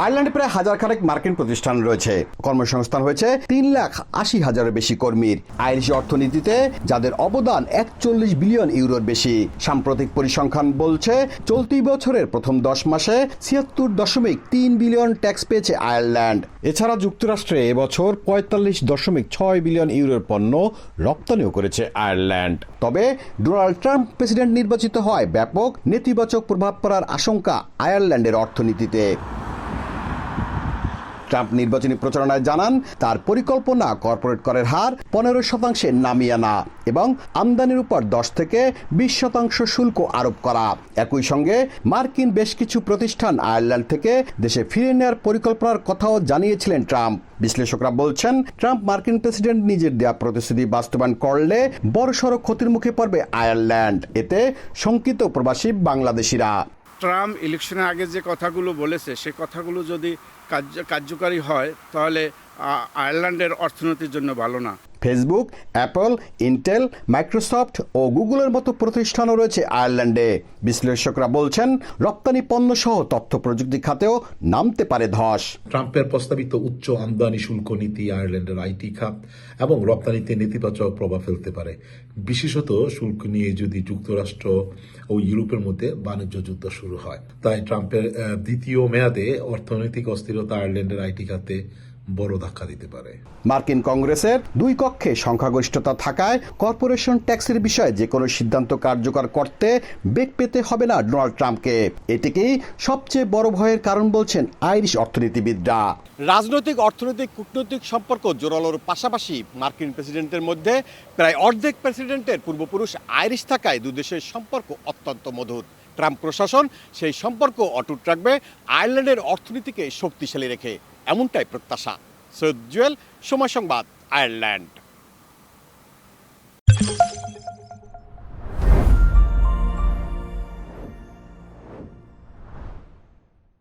আয়ারল্যান্ডে প্রায় হাজার খানেক মার্কিন প্রতিষ্ঠান রয়েছে। কর্মসংস্থান হয়েছে তিন লাখ আশি হাজারের বেশি কর্মীর। আইরিশ অর্থনীতিতে যাদের অবদান একচল্লিশ বিলিয়ন ইউরোর বেশি। সাম্প্রতিক পরিসংখ্যান বলছে, চলতি বছরের প্রথম দশ মাসে ছিয়াত্তর দশমিক তিন বিলিয়ন ট্যাক্স পেয়েছে আয়ারল্যান্ড। এছাড়া যুক্তরাষ্ট্রে এবছর পঁয়তাল্লিশ দশমিক ছয় বিলিয়ন ইউরোর পণ্য রপ্তানিও করেছে আয়ারল্যান্ড। তবে ডোনাল্ড ট্রাম্প প্রেসিডেন্ট নির্বাচিত হয় ব্যাপক নেতিবাচক প্রভাব পড়ার আশঙ্কা আয়ারল্যান্ডের অর্থনীতিতে। ট্রাম্প নির্বাচনী প্রচারণায় জানান, তার পরিকল্পনা কর্পোরেট করের হার পনেরো শতাংশে নামিয়ে আনা এবং আমদানির উপর দশ থেকে বিশ শতাংশ শুল্ক আরোপ করা। একই সঙ্গে মার্কিন বেশ কিছু প্রতিষ্ঠান আয়ারল্যান্ড থেকে দেশে ফিরে নেওয়ার পরিকল্পনার কথাও জানিয়েছিলেন ট্রাম্প। বিশ্লেষকরা বলছেন, ট্রাম্প মার্কিন প্রেসিডেন্ট নিজের দেয়া প্রতিশ্রুতি বাস্তবায়ন করলে বড়সড় ক্ষতির মুখে পড়বে আয়ারল্যান্ড। এতে শঙ্কিত প্রবাসী বাংলাদেশিরা। ট্রাম্প ইলেকশনের আগে যে কথাগুলো বলেছে, সে কথাগুলো যদি কার্যকারী হয়, তাহলে আয়ারল্যান্ডের অর্থনীতির জন্য ভালো না। ফেসবুক অ্যাপল ইন্টেল মাইক্রোসফট ও গুগলের মতো প্রতিষ্ঠানও রয়েছে আয়ারল্যান্ডে। বিশ্লেষকরা বলছেন, রপ্তানি পণ্য সহ তথ্য প্রযুক্তি খাতেও নামতে পারে ধস। ট্রাম্পের প্রস্তাবিত উচ্চ আমদানি শুল্ক নীতি আয়ারল্যান্ডের আইটি খাত এবং রপ্তানিতে নেতিবাচক প্রভাব ফেলতে পারে। বিশেষত শুল্ক নিয়ে যদি যুক্তরাষ্ট্র ও ইউরোপের মধ্যে বাণিজ্য যুদ্ধ শুরু হয়। তাই ট্রাম্পের দ্বিতীয় মেয়াদে অর্থনৈতিক অস্থিরতা আয়ারল্যান্ডের আইটি খাতে বড় ধাক্কা দিতে পারে। মার্কিন কংগ্রেসের দুই কক্ষে সংখ্যাগরিষ্ঠতা থাকায় কর্পোরেশন ট্যাক্সের বিষয়ে যে কোনো সিদ্ধান্ত কার্যকর করতে বেগ পেতে হবে না ডোনাল্ড ট্রাম্পকে। এটিকেই সবচেয়ে বড় ভয়ের কারণ বলছেন আইরিশ অর্থনীতিবিদরা। রাজনৈতিক অর্থনৈতিক কূটনৈতিক সম্পর্ক জোরালোর পাশাপাশি মার্কিন প্রেসিডেন্টের মধ্যে প্রায় অর্ধেক প্রেসিডেন্টের পূর্বপুরুষ আইরিশ থাকায় দুদেশের সম্পর্ক অত্যন্ত মধুর। ট্রাম্প প্রশাসন সেই সম্পর্ক অটুট রাখবে আয়ারল্যান্ডের অর্থনীতিকে শক্তিশালী রেখে। এমনটাই প্রত্যাশা। সৈয়দ জুয়েল সময় সংবাদ আয়ারল্যান্ড।